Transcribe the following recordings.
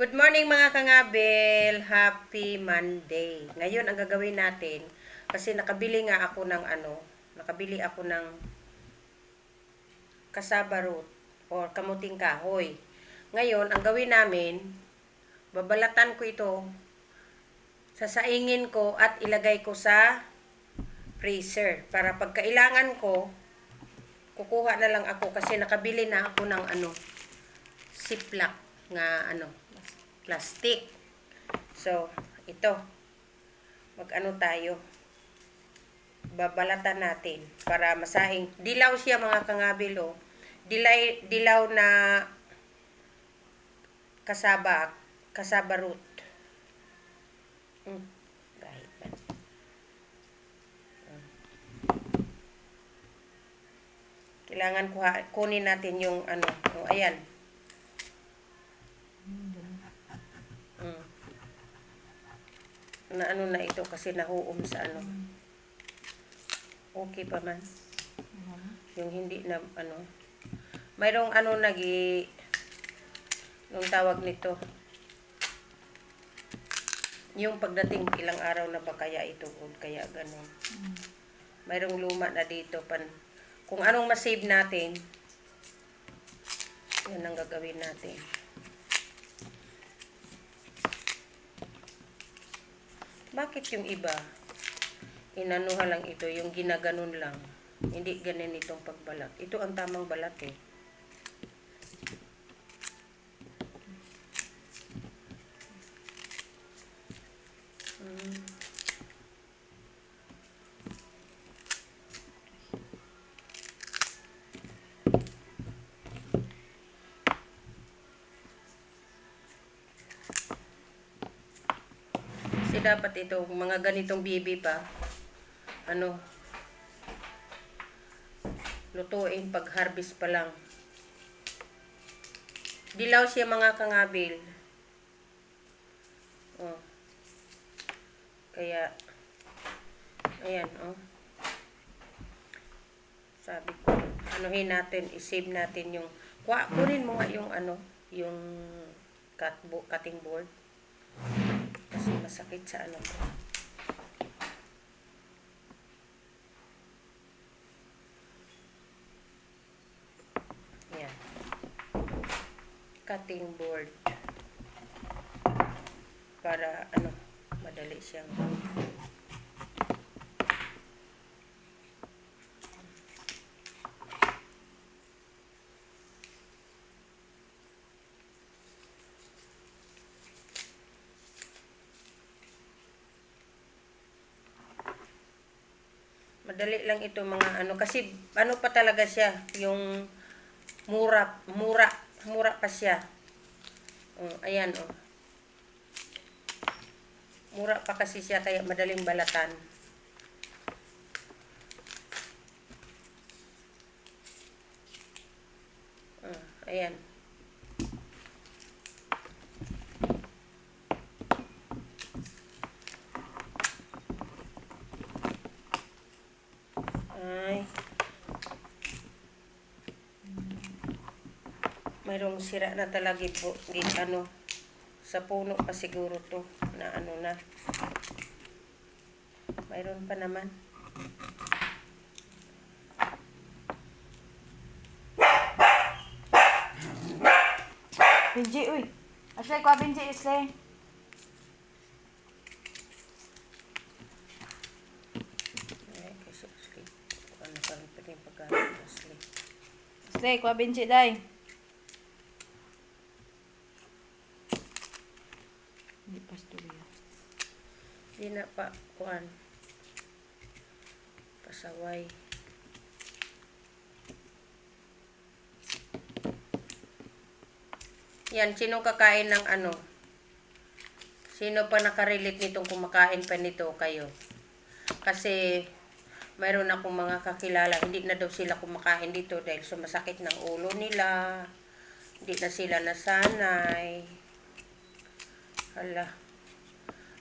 Good morning mga kangabil. Happy Monday. Ngayon ang gagawin natin kasi nakabili nga ako ng ano, nakabili ako ng cassava root or kamuting kahoy. Ngayon, ang gawin namin, babalatan ko ito, sasaingin ko at ilagay ko sa freezer para pag kailangan ko, kukuha na lang ako kasi nakabili na ako ng ano, ziplock nga ano, plastic. So, ito. Mag-ano tayo. Babalatan natin para masahing. Dilaw siya mga kangabilo. Dilay, dilaw na kasaba, kasaba root. Mm. Kahit ba. Mm. Kailangan kunin natin yung ano, oh, ayan. Na ano na ito kasi nahuom sa ano. Okay pa man. Yung hindi na ano. Mayroong ano nagi yung tawag nito. Yung pagdating ilang araw na ba kaya ito o kaya ganun. Mayroong luma na dito pan kung anong masave natin yan ang gagawin natin. Bakit yung iba, inanuha lang ito, yung ginaganon lang. Hindi ganin itong pagbalat. Ito ang tamang balat eh. Dapat ito, mga ganitong bibi pa, ano, lutuin pag harvest pa lang. Dilaw siya mga kangabil. Oh. Kaya, ayan, oh. Sabi ko, anuhin natin, isave natin yung, kuha, kunin mo nga yung ano, yung cutting board. Kasi masakit sa ano ko. Yan. Cutting board. Para ano, madali siyang Madali lang ito mga ano kasi ano pa talaga siya yung mura mura mura pa siya. Oh, ayan oh. Mura pa kasi siya kaya madaling balatan. Oh, ayan. Mayroong sira na talaga po. Git, ano, sa puno pa siguro to na ano na. Mayroon pa naman. Benji, uy. Ashley, kuha Benji, Ashley. Ashley, kuha Benji, day. Hindi pa storya. Di na pa, kuan. Pasaway. Yan, sino kakain ng ano? Sino pa nakarelate nitong kumakain pa nito kayo? Kasi mayroon akong mga kakilala, hindi na daw sila kumakain dito dahil sumasakit ng ulo nila. Hindi na sila nasanay. Hala.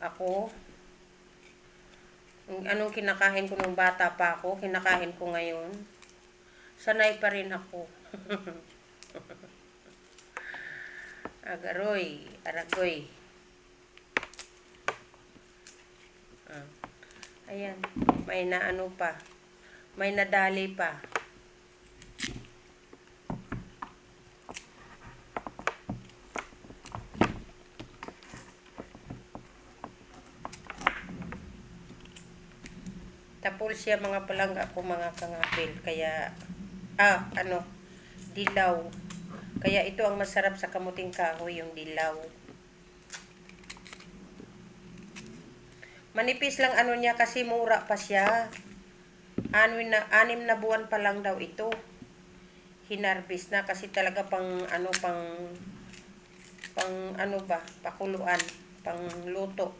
Ako, anong kinakain ko nung bata pa ako, kinakain ko ngayon. Sanay pa rin ako. Agaroy, aragoy. Ah. Ayan, may naano pa. May nadali pa. Tapos siya mga palangga ko mga kangapil. Kaya, ah, ano, dilaw. Kaya ito ang masarap sa kamuting kahoy, yung dilaw. Manipis lang ano niya kasi mura pa siya. Anim na, anim na buwan pa lang daw ito. Hinarbis na kasi talaga pang ano pang pang ano ba, pakuluan, pang luto.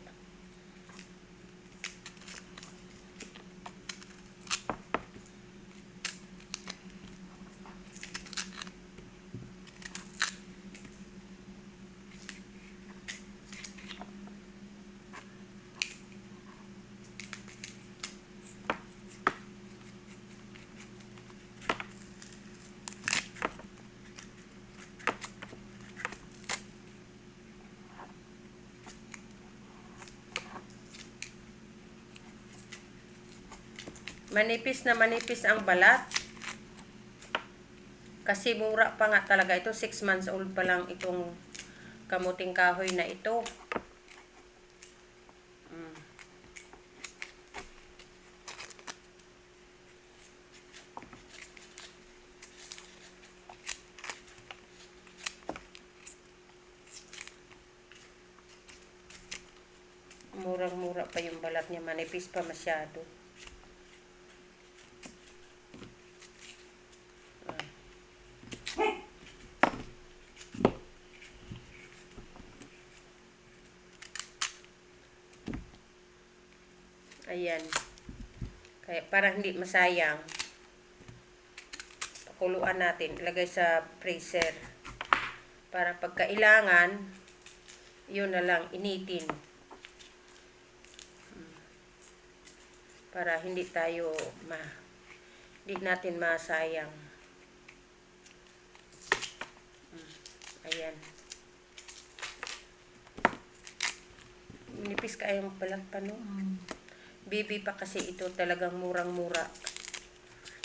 Manipis na manipis ang balat. Kasi mura pa nga talaga ito. 6 months old pa lang itong kamuting kahoy na ito. Mm. Murang-mura pa yung balat niya. Manipis pa masyado. Ayan. Kaya para hindi masayang, pakuluan natin. Ilagay sa freezer. Para pagkailangan, yun na lang, initin. Para hindi tayo ma hindi natin masayang. Ayan. Nipis kayong balat pa no? Baby pa kasi ito talagang murang-mura.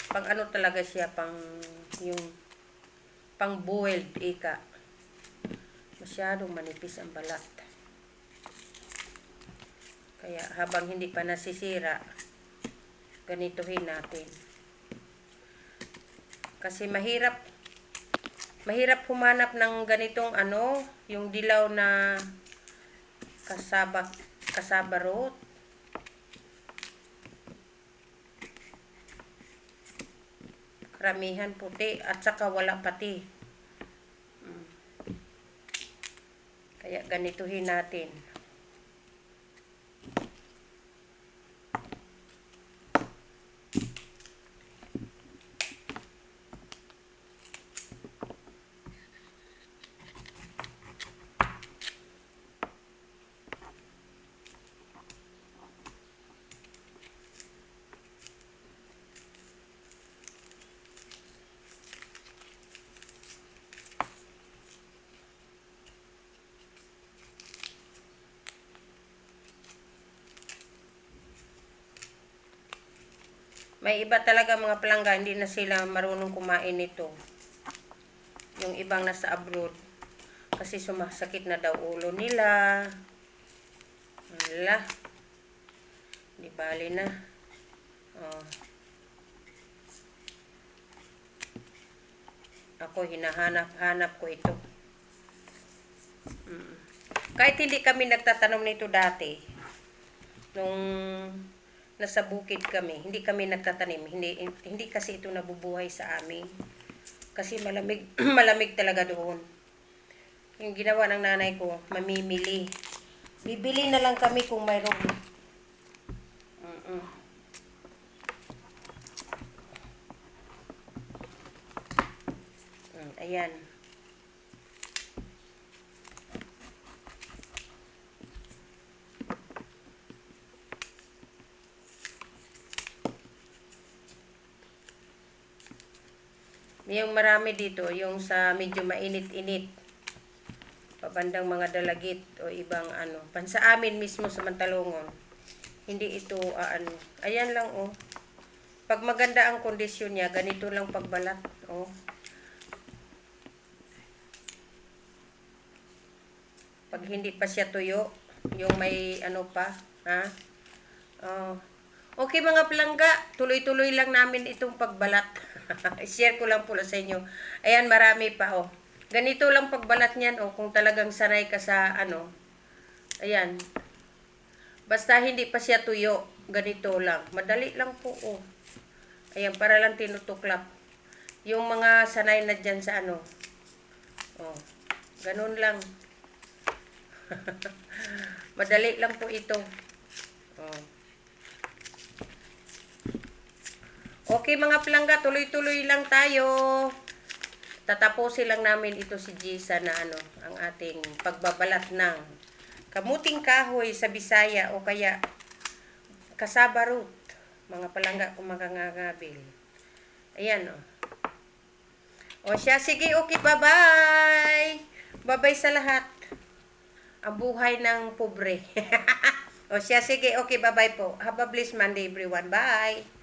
Pang ano talaga siya, pang yung pang boiled ika. Masyadong manipis ang balat. Kaya habang hindi pa nasisira, ganituhin natin. Kasi mahirap mahirap humanap ng ganitong ano, yung dilaw na kasaba kasaba root. Karamihan puti at saka wala pati. Mm. Kaya ganituhin natin. May iba talaga mga palangga, hindi na sila marunong kumain nito. Yung ibang nasa abroad. Kasi sumasakit na daw ulo nila. Wala. Di bali na. Oh. Ako, hinahanap-hanap ko ito. Mm. Kahit hindi kami nagtatanom nito dati, nung nasa bukid kami, hindi kami nagtatanim, hindi hindi kasi ito nabubuhay sa amin. Kasi malamig malamig talaga doon. Yung ginawa ng nanay ko, mamimili. Bibili na lang kami kung mayroon. Mm-mm. Mm, ayan. Yung marami dito, yung sa medyo mainit-init. bandang mga dalagit o ibang ano. Pan sa amin mismo sa Mantalongon. Hindi ito, ah, ano. Ayan lang, oh. Pag maganda ang kondisyon niya, ganito lang pagbalat, oh. Pag hindi pa siya tuyo, yung may ano pa, ha? Oh. Okay mga palangga, tuloy-tuloy lang namin itong pagbalat. Share ko lang po sa inyo. Ayan, marami pa oh. Ganito lang pagbalat niyan oh, kung talagang sanay ka sa ano. Ayan. Basta hindi pa siya tuyo, ganito lang. Madali lang po oh. Ayan, para lang tinutuklap. Yung mga sanay na dyan sa ano. Oh, ganun lang. Madali lang po ito. Oh. Okay mga plangga, tuloy-tuloy lang tayo. Tatapusin lang namin ito si Jisa na ano, ang ating pagbabalat ng kamuting kahoy sa Bisaya o kaya kasaba root. Mga palangga kung makangangabil. Ayan o. O siya, sige, okay, bye-bye. Bye-bye sa lahat. Ang buhay ng pobre. o siya, sige, okay, bye-bye po. Have a blessed Monday, everyone. Bye.